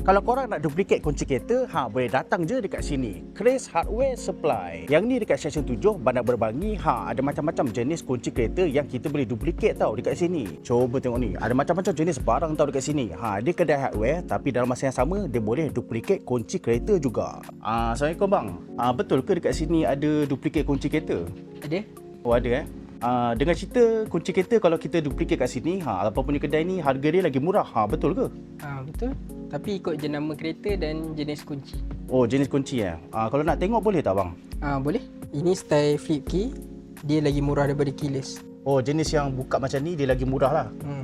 Kalau korang nak duplicate kunci kereta, ha boleh datang je dekat sini. Chris Hardware Supply. Yang ni dekat Seksyen 7 Bandar Berbangi. Ha ada macam-macam jenis kunci kereta yang kita boleh duplicate tau dekat sini. Cuba tengok ni. Ada macam-macam jenis barang tau dekat sini. Ha dia kedai hardware tapi dalam masa yang sama dia boleh duplicate kunci kereta juga. Ah Assalamualaikum bang. Ah betul ke dekat sini ada duplicate kunci kereta? Ada? Oh ada eh. Uh, dengan cerita kunci kereta kalau kita duplicate kat sini, ha apa punya kedai ni harga dia lagi murah. Ha betul ke? Ha, betul. Tapi ikut jenama kereta dan jenis kunci. Oh jenis kunci eh. Uh, kalau nak tengok boleh tak bang? Ha, boleh? Ini style flip key. Dia lagi murah daripada keyless. Oh jenis yang buka macam ni dia lagi murah lah. Hmm.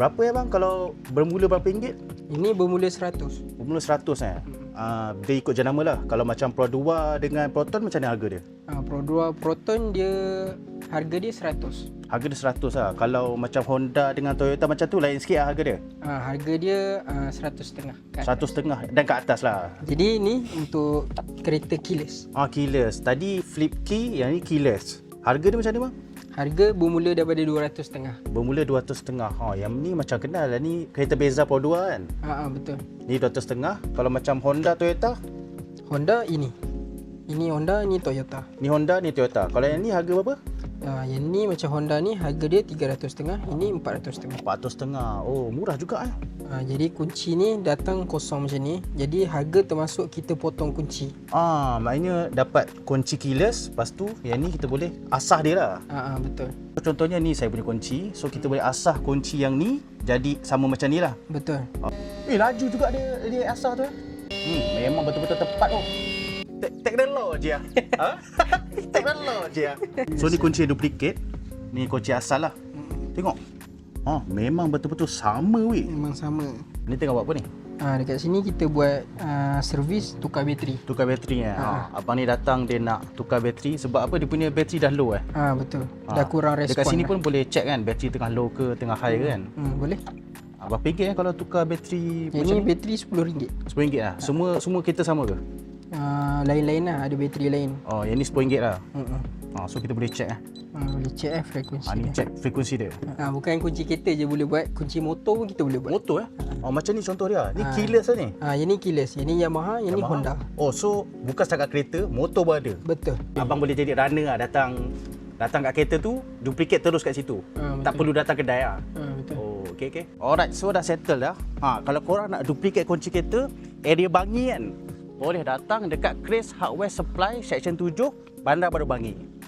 Berapa ya bang kalau bermula berapa ringgit? Ini bermula 100. Bermula 100 eh. Uh, dia ikut jenama lah. Kalau macam Pro 2 dengan Proton macam mana harga dia? Ha, Pro 2 Proton dia harga dia 100. Harga dia 100 lah. Kalau macam Honda dengan Toyota macam tu lain sikit lah harga dia. Ha, harga dia uh, 100 setengah. kat atas. 100 setengah dan ke atas lah. Jadi ni untuk kereta keyless. Ah keyless. Tadi flip key, yang ni keyless. Harga dia macam mana bang? Harga bermula daripada 200 setengah. Bermula 200 setengah. Ha, yang ni macam kenal lah ni kereta Beza Pro 2 kan. Ha, ha, betul. Ni 200 setengah. Kalau macam Honda Toyota, Honda ini. Ini Honda, ini Toyota. ni Honda ni Toyota. Kalau yang ni harga berapa? Ha, yang ni macam Honda ni harga dia 300 setengah, ini 400 setengah. 400 setengah. Oh, murah juga eh. Ha, jadi kunci ni datang kosong macam ni. Jadi harga termasuk kita potong kunci. Ah, maknanya dapat kunci keyless, lepas tu yang ni kita boleh asah dia lah. Ha, ha, betul. So, contohnya ni saya punya kunci. So kita boleh asah kunci yang ni jadi sama macam ni lah. Betul. Eh, laju juga dia dia asah tu. eh. Hmm, memang betul-betul tepat tu. Tek- Teknologi ah. ha? Teknologi ah. So ni kunci duplicate. Ni kunci asal lah. Tengok. Oh, memang betul-betul sama weh. Memang sama. Ni tengok buat apa ni? Ha, dekat sini kita buat uh, servis tukar bateri. Tukar bateri eh. Ha. Abang ni datang dia nak tukar bateri sebab apa dia punya bateri dah low eh. Ha, betul. Ha. Dah kurang respon. Dekat sini dah. pun boleh check kan bateri tengah low ke tengah high ke kan. Hmm, boleh. Ha, berapa ringgit eh kalau tukar bateri Yang macam ni ni? bateri RM10. RM10 lah. Semua semua kita sama ke? Uh, lain-lain lah. Ada bateri lain. Oh, yang ni RM10 lah. Hmm, hmm. Ha, so kita boleh check eh. Ha, boleh check eh frekuensi Ha, ni dia. check frekuensi dia. Ha, bukan kunci kereta je boleh buat. Kunci motor pun kita boleh buat. Motor eh? Oh macam ni contoh dia. Ni Ha. keyless lah ni. Ha, yang ni keyless. Yang ni Yamaha, yang ni Yamaha. Honda. Oh so bukan setakat kereta, motor pun ada. Betul. Abang boleh jadi runner lah datang datang kat kereta tu, duplicate terus kat situ. Ha, tak perlu datang kedai lah. Ha, betul. Oh, okey okey. Alright, so dah settle dah. Ha, kalau korang nak duplicate kunci kereta, area Bangi kan, boleh datang dekat Chris Hardware Supply Section 7, Bandar Baru Bangi.